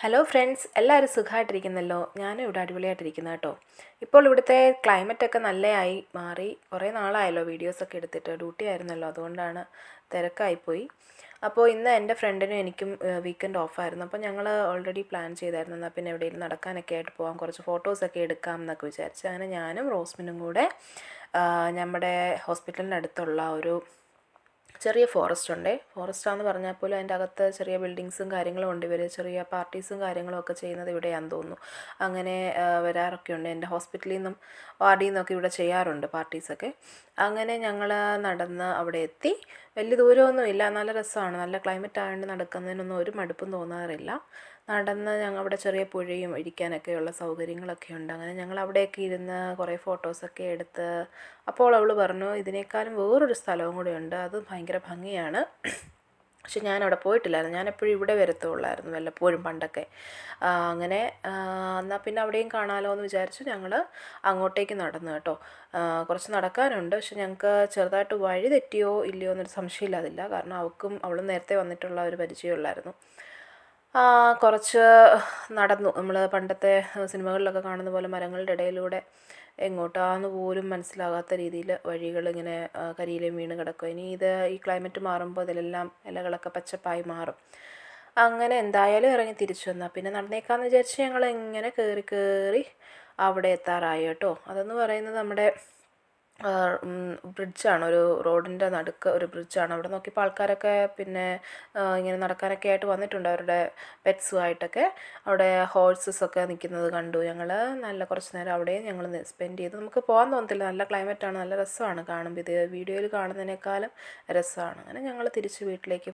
Hello friends എല്ലാവരും സുഖമായിട്ടിരിക്കുന്നല്ലോ? ഞാനും ഇവിടെ അടിപൊളിയായിട്ടിരിക്കുന്നു കേട്ടോ. ഇപ്പോൾ ഇവിടുത്തെ ക്ലൈമറ്റൊക്കെ നല്ലതായി മാറി. കുറേ നാളായല്ലോ വീഡിയോസൊക്കെ എടുത്തിട്ട്. ഡ്യൂട്ടി ആയിരുന്നല്ലോ. അതുകൊണ്ടാണ് തിരക്കായിപ്പോയി. അപ്പോൾ ഇന്ന് എന്റെ ഫ്രണ്ടിനും എനിക്കും വീക്കെൻഡ് ഓഫായിരുന്നു അപ്പോൾ ഞങ്ങൾ ഓൾറെഡി പ്ലാൻ ചെയ്തായിരുന്നു. എന്നാൽ പിന്നെ എവിടെയെങ്കിലും നടക്കാനൊക്കെ ആയിട്ട് പോകാം കുറച്ച് ഫോട്ടോസൊക്കെ എടുക്കാം എന്നൊക്കെ വിചാരിച്ചു. അങ്ങനെ ഞാനും റോസ്മിനും കൂടെ നമ്മുടെ ഹോസ്പിറ്റലിന്റെ അടുത്തുള്ള ഒരു ചെറിയ ഫോറസ്റ്റ് ഉണ്ടേ. ഫോറസ്റ്റാന്ന് പറഞ്ഞാൽ പോലും അതിന്റെ അകത്ത് ചെറിയ ബിൽഡിങ്സും കാര്യങ്ങളും ഉണ്ട് ഇവർ ചെറിയ പാർട്ടീസും കാര്യങ്ങളും ഒക്കെ ചെയ്യുന്നത് ഇവിടെയാന്ന് തോന്നുന്നു. അങ്ങനെ വരാറൊക്കെ ഉണ്ട്. എന്റെ ഹോസ്പിറ്റലിൽ നിന്നും വാർഡിൽ നിന്നൊക്കെ ഇവിടെ ചെയ്യാറുണ്ട് പാർട്ടീസൊക്കെ അങ്ങനെ ഞങ്ങൾ നടന്ന് അവിടെ എത്തി. വലിയ ദൂരമൊന്നും ഇല്ല. നല്ല രസമാണ്. നല്ല ക്ലൈമറ്റ് ആയതുകൊണ്ട് നടക്കുന്നതിനൊന്നും ഒരു മടുപ്പും തോന്നാറില്ല. നടന്ന് അവിടെ ചെറിയ പുഴയും ഇരിക്കാനൊക്കെയുള്ള സൗകര്യങ്ങളൊക്കെ ഉണ്ട്. അങ്ങനെ ഞങ്ങൾ അവിടെയൊക്കെ ഇരുന്ന് കുറേ ഫോട്ടോസൊക്കെ എടുത്ത് അപ്പോൾ അവൾ പറഞ്ഞു ഇതിനേക്കാളും വേറൊരു സ്ഥലവും കൂടെ ഉണ്ട്. അത് ഭയങ്കര ഭംഗിയാണ്. പക്ഷെ ഞാൻ അവിടെ പോയിട്ടില്ലായിരുന്നു. ഞാൻ എപ്പോഴും ഇവിടെ വരത്തുള്ളായിരുന്നു വല്ലപ്പോഴും പണ്ടൊക്കെ. അങ്ങനെ എന്നാൽ പിന്നെ അവിടെയും കാണാമല്ലോ എന്ന് വിചാരിച്ചു ഞങ്ങൾ അങ്ങോട്ടേക്ക് നടന്നു കേട്ടോ. കുറച്ച് നടക്കാനുണ്ട്. പക്ഷെ ഞങ്ങൾക്ക് ചെറുതായിട്ട് വഴി തെറ്റിയോ ഇല്ലയോ എന്നൊരു സംശയമില്ലാതില്ല കാരണം അവൾക്കും അവളും നേരത്തെ വന്നിട്ടുള്ള ഒരു പരിചയമുള്ളായിരുന്നു കുറച്ച് നടന്നു. നമ്മൾ പണ്ടത്തെ സിനിമകളിലൊക്കെ കാണുന്ന പോലെ മരങ്ങളുടെ ഇടയിലൂടെ എങ്ങോട്ടാന്ന് പോലും മനസ്സിലാകാത്ത രീതിയിൽ വഴികളിങ്ങനെ കരിയിലും വീണ് കിടക്കും. ഇനി ഇത് ഈ ക്ലൈമറ്റ് മാറുമ്പോൾ ഇതിലെല്ലാം ഇലകളൊക്കെ പച്ചപ്പായി മാറും. അങ്ങനെ എന്തായാലും ഇറങ്ങി തിരിച്ചു വന്നാൽ പിന്നെ നടന്നേക്കാന്ന് വിചാരിച്ച് ഞങ്ങൾ ഇങ്ങനെ കയറി കയറി അവിടെ എത്താറായി കേട്ടോ. അതെന്ന് പറയുന്നത് നമ്മുടെ ബ്രിഡ്ജാണ് ഒരു റോഡിന്റെ നടുക്ക് ഒരു ബ്രിഡ്ജാണ് അവിടെ നോക്കിയപ്പോൾ ആൾക്കാരൊക്കെ പിന്നെ ഇങ്ങനെ നടക്കാനൊക്കെ ആയിട്ട് വന്നിട്ടുണ്ട്. അവരുടെ പെറ്റ്സുമായിട്ടൊക്കെ അവിടെ ഹോഴ്സസ് ഒക്കെ നിൽക്കുന്നത് കണ്ടു ഞങ്ങൾ നല്ല കുറച്ച് നേരം അവിടെയും ഞങ്ങൾ സ്പെൻഡ് ചെയ്തു. നമുക്ക് പോകാൻ തോന്നത്തില്ല. നല്ല ക്ലൈമറ്റാണ് നല്ല രസമാണ് കാണുമ്പോൾ ഇത് വീഡിയോയിൽ കാണുന്നതിനേക്കാളും രസമാണ്. അങ്ങനെ ഞങ്ങൾ തിരിച്ച് വീട്ടിലേക്ക്